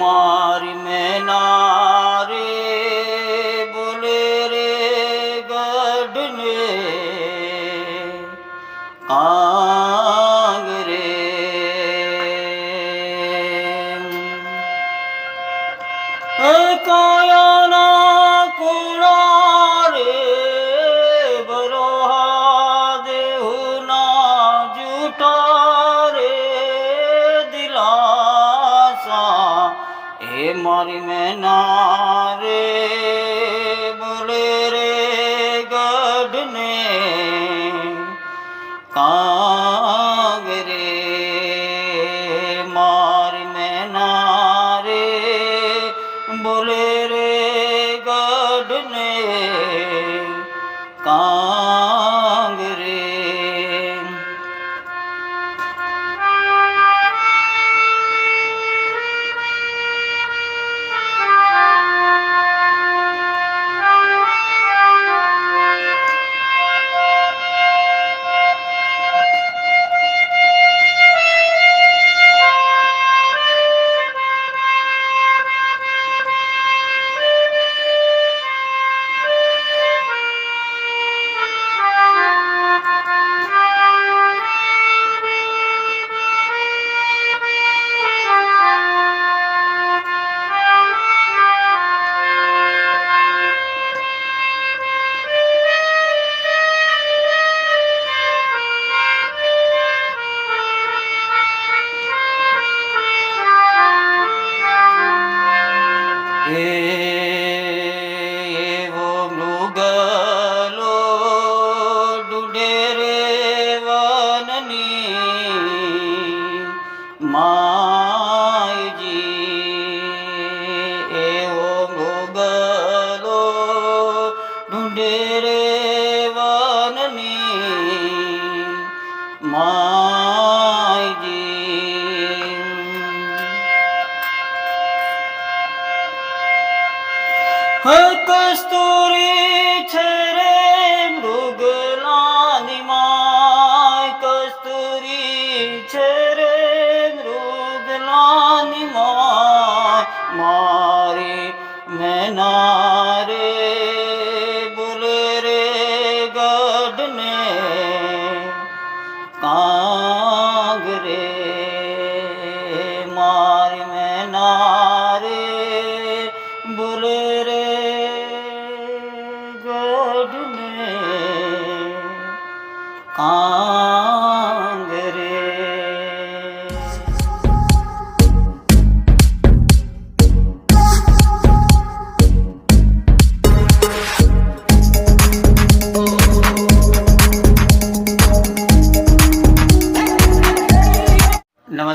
பெருமா હે કસ્તુરી મૃગલાની માય કસ્તુરી છે રે મૃગલાની માય મારી મેના રે બોલે રે ગઢને કાંગરે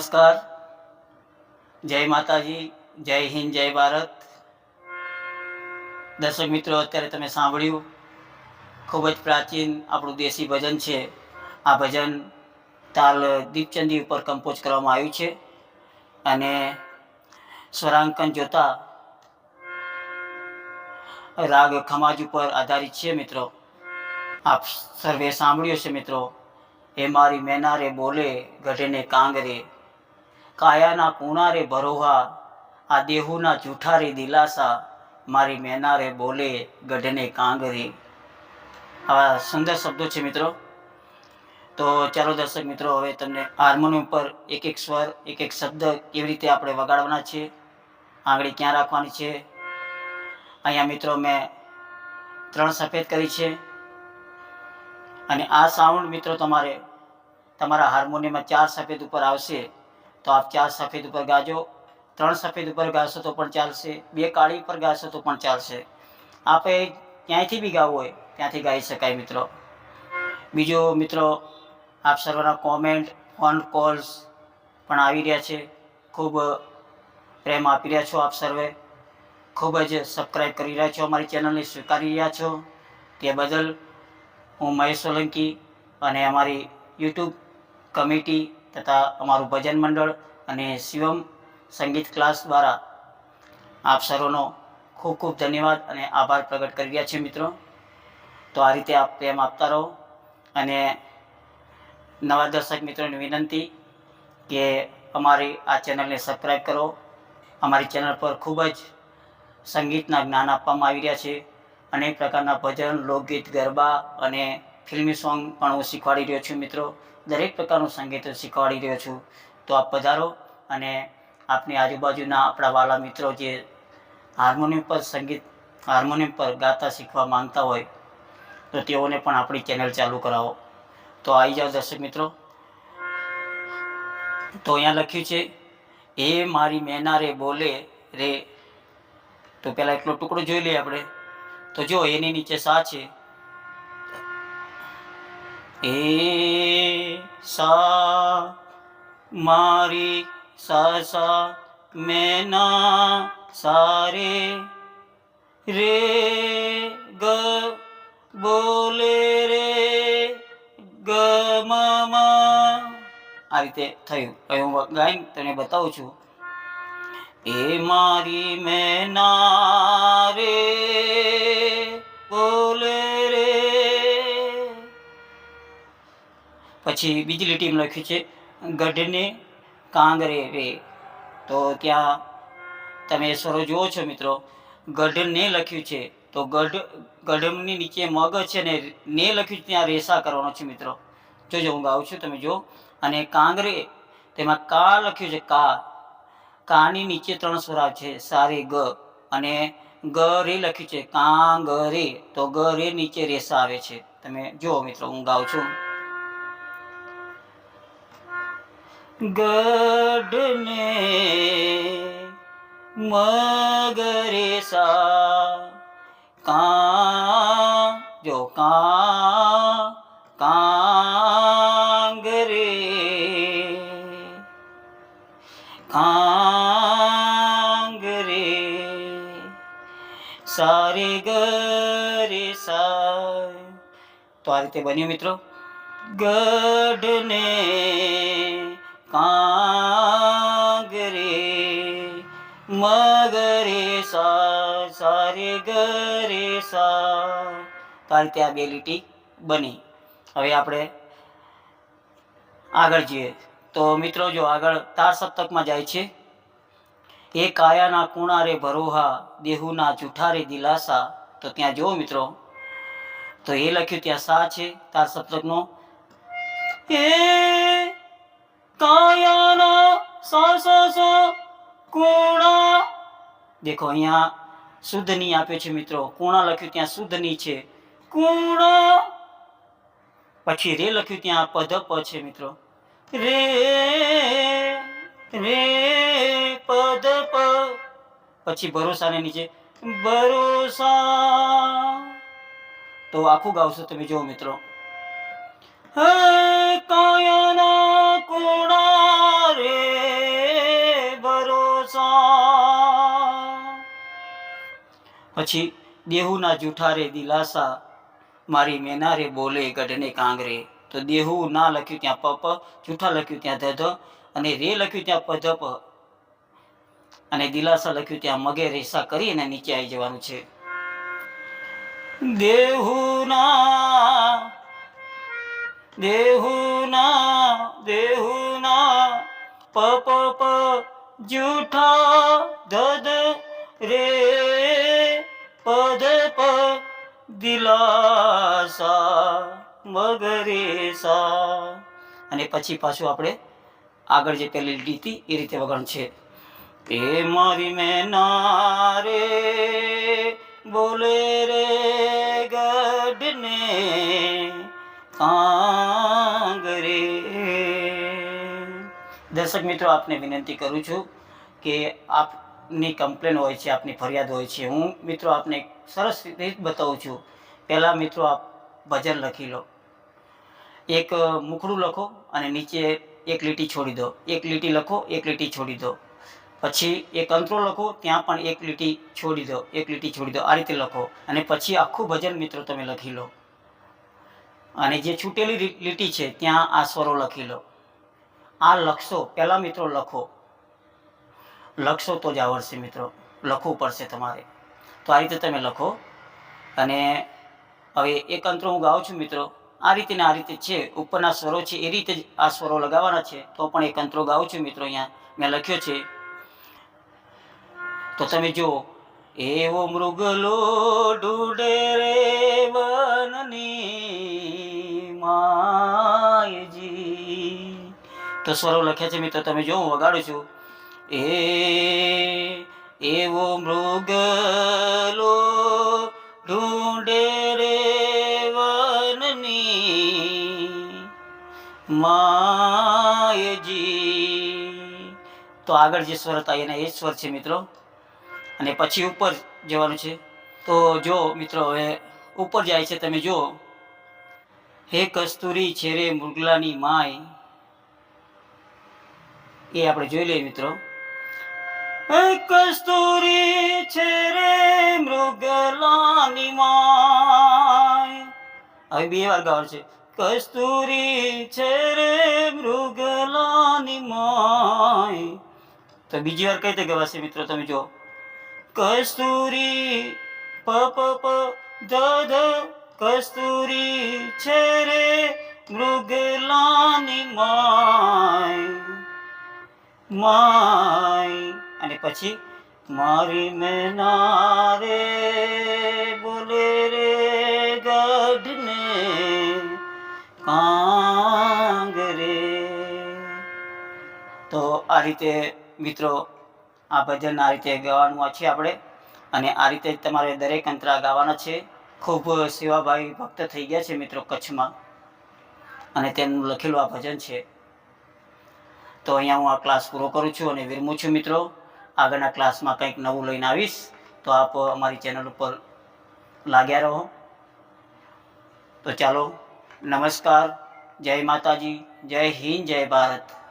નમસ્કાર. જય માતાજી, જય હિન્દ, જય ભારત. દર્શક મિત્રો, અત્યારે તમે સાંભળ્યું, ખૂબ જ પ્રાચીન આપણું દેશી ભજન છે. આ ભજન તાલ દીપચંદી ઉપર કમ્પોઝ કરવામાં આવ્યું છે અને સ્વરાંકન જોતા રાગ ખમાજ ઉપર આધારિત છે મિત્રો. આપ સર્વે સાંભળ્યો છે મિત્રો. એ મારી મેનારે બોલે ગઢને કાંગરે કાયાના કુણા રે ભરોહા આ દેહુના જૂઠારે દિલાસા, મારી મેનારે બોલે ગઢને કાંગરે. આવા સુંદર શબ્દો છે મિત્રો. તો ચાલો દર્શક મિત્રો, હવે તમને હાર્મોનિયમ પર એક એક સ્વર એક એક શબ્દ કેવી રીતે આપણે વગાડવાના છે. આંગળી ક્યાં રાખવાની છે? અહીંયા મિત્રો મેં ત્રણ સફેદ કરી છે. અને આ સાઉન્ડ મિત્રો તમારે તમારા હાર્મોનિયમમાં ચાર સફેદ ઉપર આવશે. તો આપ ચાર સફેદ ઉપર ગાજો, ત્રણ સફેદ ઉપર ગાશો તો પણ ચાલશે, બે કાળી ઉપર ગાશો તો પણ ચાલશે. આપે ક્યાંયથી બી ગાવું હોય, ત્યાંથી ગાઈ શકાય મિત્રો. બીજો મિત્રો, આપ સર્વના કોમેન્ટ ફોન કોલ્સ પણ આવી રહ્યા છે. ખૂબ પ્રેમ આપી રહ્યા છો આપ સર્વે. ખૂબ જ સબસ્ક્રાઈબ કરી રહ્યા છો, અમારી ચેનલને સ્વીકારી રહ્યા છો. તે બદલ હું મહેશ સોલંકી અને અમારી યુટ્યુબ કમિટી તથા અમારું ભજન મંડળ અને શિવમ સંગીત ક્લાસ દ્વારા આપ સર્વનો ખૂબ ખૂબ ધન્યવાદ અને આભાર પ્રગટ કરી રહ્યા છે મિત્રો. તો આ રીતે આપ પ્રેમ આપતા રહો અને નવા દર્શક મિત્રોની વિનંતી કે અમારી આ ચેનલને સબસ્ક્રાઈબ કરો. અમારી ચેનલ પર ખૂબ જ સંગીતના જ્ઞાન આપવામાં આવી રહ્યા છે. અનેક પ્રકારના ભજન, લોકગીત, ગરબા અને ફિલ્મી સોંગ પણ હું શીખવાડી રહ્યો છું મિત્રો. દરેક પ્રકારનું સંગીત શીખવાડી રહ્યો છું. તો આપ પધારો અને આપની આજુબાજુના આપણા વાલા મિત્રો જે હાર્મોનિયમ પર સંગીત, હાર્મોનિયમ પર ગાતા શીખવા માંગતા હોય, તો તેઓને પણ આપણી ચેનલ ચાલુ કરાવો. તો આવી જાઓ દર્શક મિત્રો. તો અહીંયા લખ્યું છે, એ મારી મેના રે બોલે રે. તો પહેલાં એટલો ટુકડો જોઈ લઈએ આપણે. તો જો એની નીચે સા છે એ સા મારી સા સા મેના સારે રે ગ બોલે રે ગ મ આ રીતે થયું. હવે હું ગાઈને તને બતાવું છું. એ મારી મેના રે પછી બીજી લીટીમાં લખ્યું છે, ગઢને કાંગરે રે. તો ત્યાં તમે સ્વરો જુઓ છો મિત્રો, ગઢને લખ્યું છે, તો ગઢ, ગઢની નીચે મગ છે ને ને લખ્યું છે, ત્યાં રેસા કરવાનો છે મિત્રો. જોજો, હું ગાઉં છું, તમે જો અને કાંગરે તેમાં કા લખ્યું છે, કા. કાની નીચે ત્રણ સ્વર આવે છે, સારે ગ. અને ગ રે લખ્યું છે કાંગ રે તો ગ રે નીચે રેસા આવે છે. તમે જુઓ મિત્રો, હું ગાઉં છું. ગઢને મગરે સા કા જો કા કાંગરે કાંગરે સારી ગરે સા તો આ રીતે બન્યું મિત્રો. ગઢને કાંગરે મગરે સા, સારે ગરે સા. તો આ રીતે આ બે લીટી બની. હવે આપણે આગળ જઈએ. તો મિત્રો જો આગળ તાર સપ્તકમાં જાય છે. એ કાયાના કુણારે ભરોહા, દેહુના જૂઠારે દિલાસા. તો ત્યાં જુઓ મિત્રો. તો એ લખ્યું ત્યાં સા છે, તાર સપ્તકનો. એ કાયાના સ સા કુણા દેખો, અહીંયા શુદ્ધની આપ્યો છે મિત્રો. કુણા લખ્યું ત્યાં શુદ્ધની છે. કુણા. પછી રે લખ્યું ત્યાં પદ પ છે મિત્રો. રે રે પદ પ. પછી ભરોસાને નીચે ભરોસા. તો આખું ગાવશો તમે જુઓ મિત્રો. હે કાયાના પછી દેહુના જૂઠારે દિલાસા મારી મેનારે બોલે ગઢને કાંગરે. તો દેહુ ના લખ્યું ત્યાં પ પ, જૂઠા લખ્યું ત્યાં ધ ધ અને રે લખ્યું ત્યાં પધપ અને દિલાસા લખ્યું ત્યાં મગે રેસા કરી નીચે આવી જવાનું છે. દેહુના દેહુના દેહુના, પ પ પ, જૂઠા ધધ રે. દિલાસા, મગરેસા. અને પછી પાછું આપણે આગળ જે પેલી લીટી હતી, એ રીતે વગણ છે. એ મારી મેના રે બોલે રે ગઢને કાંગરે દર્શક મિત્રો, આપને વિનંતી કરું છું કે આપની કમ્પ્લેન હોય છે, આપની ફરિયાદ હોય છે, હું મિત્રો આપને સરસ રીતે બતાવું છું. પહેલાં મિત્રો આપ ભજન લખી લો. એક મુખડું લખો અને નીચે એક લીટી છોડી દો. એક લીટી લખો, એક લીટી છોડી દો. પછી એક અંતરો લખો, ત્યાં પણ એક લીટી છોડી દો, એક લીટી છોડી દો. આ રીતે લખો. અને પછી આખું ભજન મિત્રો તમે લખી લો. અને જે છૂટેલી લીટી છે, ત્યાં આ સ્વરો લખી લો. આ લખશો, પહેલાં મિત્રો લખો. લખશો તો જ આવડશે મિત્રો. લખવું પડશે તમારે. તો આ રીતે તમે લખો. અને હવે એક અંતરો હું ગાઉં છું મિત્રો, આ રીતે આ રીતે છે, ઉપરના સ્વરો છે, એ રીતે આ સ્વરો લગાવવાના છે, તો પણ એક અંતરો ગાઉં છું મિત્રો અહીંયા, મેં લખ્યો છે. તો તમે જુઓ, એવો મૃગલો ડૂડે રે વનની માયજી. તો સ્વરો લખ્યા છે મિત્રો, તમે જો હું વગાડું છું. એ, એવો મૃગલો ઢૂંઢે રે માયજી તો આગળ જે સ્વર હતા, એના એ સ્વર છે મિત્રો. અને પછી ઉપર જવાનું છે. તો જો મિત્રો, હવે ઉપર જાય છે, તમે જો હે કસ્તુરી છેરે મૃગલાની માય એ આપણે જોઈ લઈએ મિત્રો. કસ્તુરી, છે રે મૃગલાની માય હવે બે વાર ગાવાનું છે. કસ્તુરી છે રે મૃગલાની માય. તો બીજી વાર કઈ રીતે ગવાશે મિત્રો, તમે જો કસ્તુરી, પ પ પ, ધ ધ, કસ્તુરી છે રે મૃગલાની માય. માય. અને પછી, મારી મેના રે. આ રીતે મિત્રો આ ભજન આ રીતે ગાવાનું છે આપણે. અને આ રીતે જ તમારે દરેક અંતરા ગાવાના છે. ખૂબ સેવાભાવી ભક્ત થઈ ગયા છે મિત્રો કચ્છમાં. અને તેમનું લખેલું આ ભજન છે. તો અહીંયા હું આ ક્લાસ પૂરો કરું છું અને વિરમું છું મિત્રો. આગળના ક્લાસમાં કંઈક નવું લઈને આવીશ. તો આપ અમારી ચેનલ ઉપર લાગ્યા રહો. તો ચાલો નમસ્કાર. જય માતાજી. જય હિન્દ, જય ભારત.